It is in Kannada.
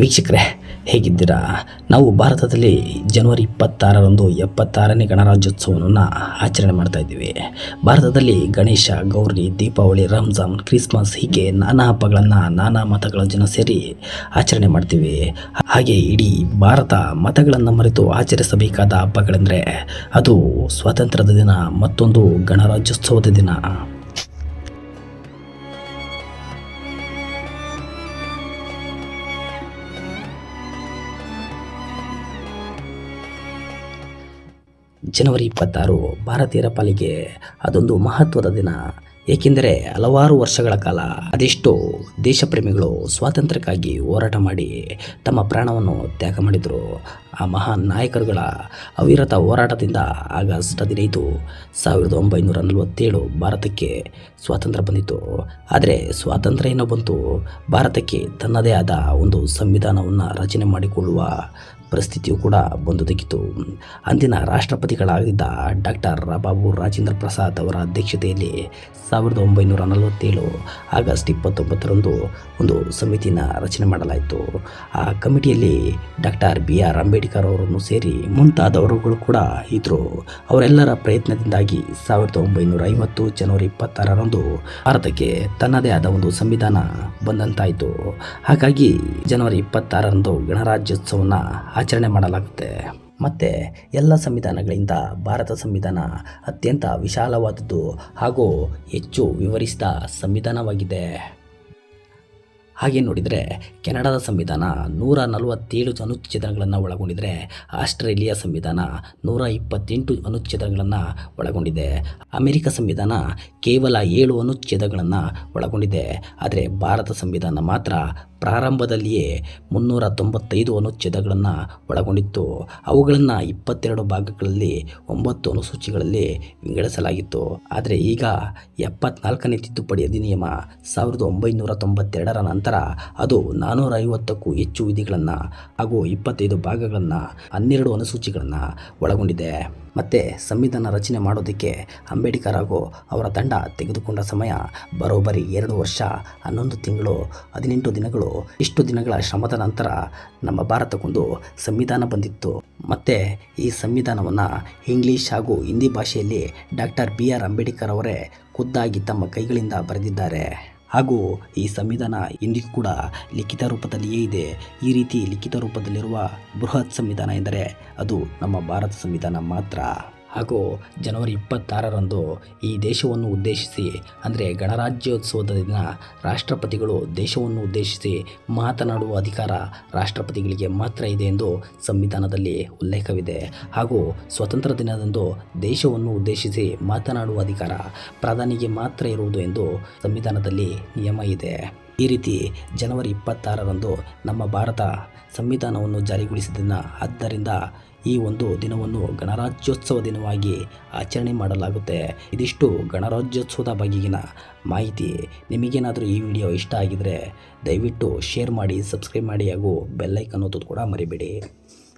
ವೀಕ್ಷಕರೇ, ಹೇಗಿದ್ದೀರಾ? ನಾವು ಭಾರತದಲ್ಲಿ ಜನವರಿ ಇಪ್ಪತ್ತಾರರಂದು ಎಪ್ಪತ್ತಾರನೇ ಗಣರಾಜ್ಯೋತ್ಸವವನ್ನು ಆಚರಣೆ ಮಾಡ್ತಾ ಇದ್ದೀವಿ. ಭಾರತದಲ್ಲಿ ಗಣೇಶ, ಗೌರಿ, ದೀಪಾವಳಿ, ರಂಜಾನ್, ಕ್ರಿಸ್ಮಸ್ ಹೀಗೆ ನಾನಾ ಹಬ್ಬಗಳನ್ನು ನಾನಾ ಮತಗಳ ಜನ ಸೇರಿ ಆಚರಣೆ ಮಾಡ್ತೀವಿ. ಹಾಗೆ ಇಡೀ ಭಾರತ ಮತಗಳನ್ನು ಮರೆತು ಆಚರಿಸಬೇಕಾದ ಹಬ್ಬಗಳೆಂದರೆ ಅದು ಸ್ವಾತಂತ್ರ್ಯದ ದಿನ, ಮತ್ತೊಂದು ಗಣರಾಜ್ಯೋತ್ಸವದ ದಿನ. ಜನವರಿ ಇಪ್ಪತ್ತಾರು ಭಾರತೀಯರ ಪಾಲಿಗೆ ಅದೊಂದು ಮಹತ್ವದ ದಿನ. ಏಕೆಂದರೆ ಹಲವಾರು ವರ್ಷಗಳ ಕಾಲ ಅದೆಷ್ಟೋ ದೇಶಪ್ರೇಮಿಗಳು ಸ್ವಾತಂತ್ರ್ಯಕ್ಕಾಗಿ ಹೋರಾಟ ಮಾಡಿ ತಮ್ಮ ಪ್ರಾಣವನ್ನು ತ್ಯಾಗ ಮಾಡಿದರು. ಆ ಮಹಾನ್ ನಾಯಕರುಗಳ ಅವಿರತ ಹೋರಾಟದಿಂದ ಆಗಸ್ಟ್ ಹದಿನೈದು, ಸಾವಿರದ ಒಂಬೈನೂರ ನಲವತ್ತೇಳು ಭಾರತಕ್ಕೆ ಸ್ವಾತಂತ್ರ್ಯ ಬಂದಿತು ಆದರೆ ಸ್ವಾತಂತ್ರ್ಯ ಏನೋ ಬಂತು. ಭಾರತಕ್ಕೆ ತನ್ನದೇ ಆದ ಒಂದು ಸಂವಿಧಾನವನ್ನು ರಚನೆ ಮಾಡಿಕೊಳ್ಳುವ ಪರಿಸ್ಥಿತಿಯು ಕೂಡ ಬಂದೊದಗಿತು ಅಂದಿನ ರಾಷ್ಟ್ರಪತಿಗಳಾಗಿದ್ದ ಡಾಕ್ಟರ್ ಬಾಬು ರಾಜೇಂದ್ರ ಪ್ರಸಾದ್ ಅವರ ಅಧ್ಯಕ್ಷತೆಯಲ್ಲಿ ಸಾವಿರದ ಒಂಬೈನೂರ ನಲವತ್ತೇಳು ಆಗಸ್ಟ್ ಇಪ್ಪತ್ತೊಂಬತ್ತರಂದು ಒಂದು ಸಮಿತಿನ ರಚನೆ ಮಾಡಲಾಯಿತು. ಆ ಕಮಿಟಿಯಲ್ಲಿ ಡಾಕ್ಟರ್ ಬಿ ಆರ್ ಅಂಬೇಡ್ಕರ್ ಅವರನ್ನು ಸೇರಿ ಮುಂತಾದವರುಗಳು ಕೂಡ ಇದ್ದರು ಅವರೆಲ್ಲರ ಪ್ರಯತ್ನದಿಂದಾಗಿ ಸಾವಿರದ ಒಂಬೈನೂರ ಐವತ್ತು ಜನವರಿ ಇಪ್ಪತ್ತಾರರಂದು ಭಾರತಕ್ಕೆ ತನ್ನದೇ ಆದ ಒಂದು ಸಂವಿಧಾನ ಬಂದಂತಾಯಿತು. ಹಾಗಾಗಿ ಜನವರಿ ಇಪ್ಪತ್ತಾರರಂದು ಗಣರಾಜ್ಯೋತ್ಸವವನ್ನು ಆಚರಣೆ ಮಾಡಲಾಗುತ್ತೆ. ಮತ್ತು ಎಲ್ಲ ಸಂವಿಧಾನಗಳಿಂದ ಭಾರತ ಸಂವಿಧಾನ ಅತ್ಯಂತ ವಿಶಾಲವಾದದ್ದು ಹಾಗೂ ಹೆಚ್ಚು ವಿವರಿಸಿದ ಸಂವಿಧಾನವಾಗಿದೆ. ಹಾಗೆ ನೋಡಿದರೆ ಕೆನಡಾದ ಸಂವಿಧಾನ ನೂರ ನಲವತ್ತೇಳು ಅನುಚ್ಛೇದಗಳನ್ನು ಒಳಗೊಂಡಿದೆ ಆಸ್ಟ್ರೇಲಿಯಾ ಸಂವಿಧಾನ ನೂರ ಇಪ್ಪತ್ತೆಂಟು ಅನುಚ್ಛೇದಗಳನ್ನು ಒಳಗೊಂಡಿದೆ. ಅಮೆರಿಕ ಸಂವಿಧಾನ ಕೇವಲ ಏಳು ಅನುಚ್ಛೇದಗಳನ್ನು ಒಳಗೊಂಡಿದೆ. ಆದರೆ ಭಾರತ ಸಂವಿಧಾನ ಮಾತ್ರ ಪ್ರಾರಂಭದಲ್ಲಿಯೇ ಮುನ್ನೂರ ತೊಂಬತ್ತೈದು ಅನುಚ್ಛೇದಗಳನ್ನು ಒಳಗೊಂಡಿತ್ತು. ಅವುಗಳನ್ನು ಇಪ್ಪತ್ತೆರಡು ಭಾಗಗಳಲ್ಲಿ ಒಂಬತ್ತು ಅನುಸೂಚಿಗಳಲ್ಲಿ ವಿಂಗಡಿಸಲಾಗಿತ್ತು. ಆದರೆ ಈಗ ಎಪ್ಪತ್ನಾಲ್ಕನೇ ತಿದ್ದುಪಡಿ ಅಧಿನಿಯಮ ಸಾವಿರದ ಒಂಬೈನೂರ ತೊಂಬತ್ತೆರಡರ ನಂತರ ಅದು ನಾನೂರ ಐವತ್ತಕ್ಕೂ ಹೆಚ್ಚು ವಿಧಿಗಳನ್ನು ಹಾಗೂ ಇಪ್ಪತ್ತೈದು ಭಾಗಗಳನ್ನು, ಹನ್ನೆರಡು ಅನುಸೂಚಿಗಳನ್ನು ಒಳಗೊಂಡಿದೆ. ಮತ್ತು ಸಂವಿಧಾನ ರಚನೆ ಮಾಡೋದಕ್ಕೆ ಅಂಬೇಡ್ಕರ್ ಹಾಗೂ ಅವರ ತಂಡ ತೆಗೆದುಕೊಂಡ ಸಮಯ ಬರೋಬ್ಬರಿ ಎರಡು ವರ್ಷ, ಹನ್ನೊಂದು ತಿಂಗಳು, ಹದಿನೆಂಟು ದಿನಗಳು, ಇಷ್ಟು ದಿನಗಳ ಶ್ರಮದ ನಂತರ ನಮ್ಮ ಭಾರತಕ್ಕೊಂದು ಸಂವಿಧಾನ ಬಂದಿತ್ತು. ಮತ್ತು ಈ ಸಂವಿಧಾನವನ್ನು ಇಂಗ್ಲೀಷ್ ಹಾಗೂ ಹಿಂದಿ ಭಾಷೆಯಲ್ಲಿ ಡಾಕ್ಟರ್ ಬಿ ಆರ್ ಅಂಬೇಡ್ಕರ್ ಅವರೇ ಖುದ್ದಾಗಿ ತಮ್ಮ ಕೈಗಳಿಂದ ಬರೆದಿದ್ದಾರೆ. ಹಾಗೂ ಈ ಸಂವಿಧಾನ ಇಂದಿಗೂ ಕೂಡ ಲಿಖಿತ ರೂಪದಲ್ಲಿಯೇ ಇದೆ. ಈ ರೀತಿ ಲಿಖಿತ ರೂಪದಲ್ಲಿರುವ ಬೃಹತ್ ಸಂವಿಧಾನ ಎಂದರೆ ಅದು ನಮ್ಮ ಭಾರತ ಸಂವಿಧಾನ ಮಾತ್ರ. ಹಾಗೂ ಜನವರಿ ಇಪ್ಪತ್ತಾರರಂದು ಈ ದೇಶವನ್ನು ಉದ್ದೇಶಿಸಿ, ಅಂದರೆ ಗಣರಾಜ್ಯೋತ್ಸವದ ದಿನ ರಾಷ್ಟ್ರಪತಿಗಳು ದೇಶವನ್ನು ಉದ್ದೇಶಿಸಿ ಮಾತನಾಡುವ ಅಧಿಕಾರ ರಾಷ್ಟ್ರಪತಿಗಳಿಗೆ ಮಾತ್ರ ಇದೆ ಎಂದು ಸಂವಿಧಾನದಲ್ಲಿ ಉಲ್ಲೇಖವಿದೆ. ಹಾಗೂ ಸ್ವತಂತ್ರ ದಿನದಂದು ದೇಶವನ್ನು ಉದ್ದೇಶಿಸಿ ಮಾತನಾಡುವ ಅಧಿಕಾರ ಪ್ರಧಾನಿಗೆ ಮಾತ್ರ ಇರುವುದು ಎಂದು ಸಂವಿಧಾನದಲ್ಲಿ ನಿಯಮ ಇದೆ. ಈ ರೀತಿ ಜನವರಿ ಇಪ್ಪತ್ತಾರರಂದು ನಮ್ಮ ಭಾರತ ಸಂವಿಧಾನವನ್ನು ಜಾರಿಗೊಳಿಸಿದ ದಿನ. ಆದ್ದರಿಂದ ಈ ಒಂದು ದಿನವನ್ನು ಗಣರಾಜ್ಯೋತ್ಸವ ದಿನವಾಗಿ ಆಚರಣೆ ಮಾಡಲಾಗುತ್ತೆ. ಇದಿಷ್ಟು ಗಣರಾಜ್ಯೋತ್ಸವದ ಬಗೆಗಿನ ಮಾಹಿತಿ. ನಿಮಗೇನಾದರೂ ಈ ವಿಡಿಯೋ ಇಷ್ಟ ಆಗಿದರೆ ದಯವಿಟ್ಟು ಶೇರ್ ಮಾಡಿ, ಸಬ್ಸ್ಕ್ರೈಬ್ ಮಾಡಿ ಹಾಗೂ ಬೆಲ್ಲೈಕನ್ ಒತ್ತೋದು ಕೂಡ ಮರಿಬೇಡಿ.